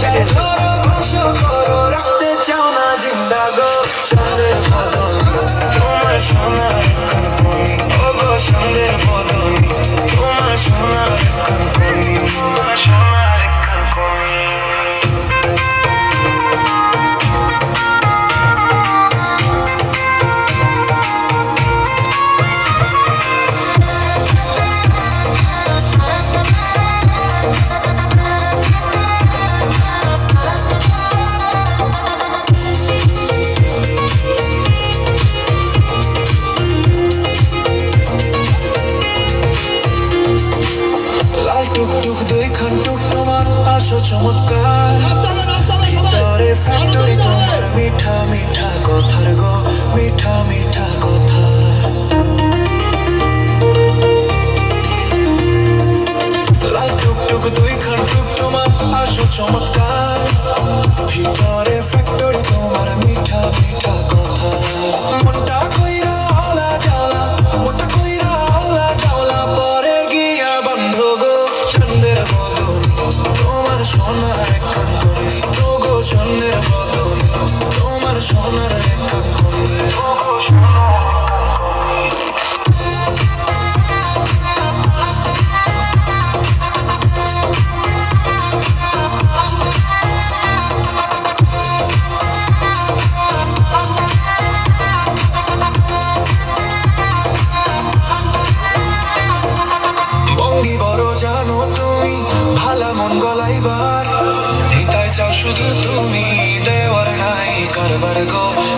চেলে ধরো ধ্বংস করো রাখতে চাও লাল টুক দুই খান টুক তোমার আসো চমৎকার। ভিতরে ফ্যাক্টরি তোমার মিঠা মিঠা কথার গো, মিঠা মিঠা কথা। লাল টুক টুক দুই খান টুক তোমার আসো চমৎকার। সোনার একখান কন্যা তো গো চন্দের বদন তোমার সোনার হিতায় কারবার গো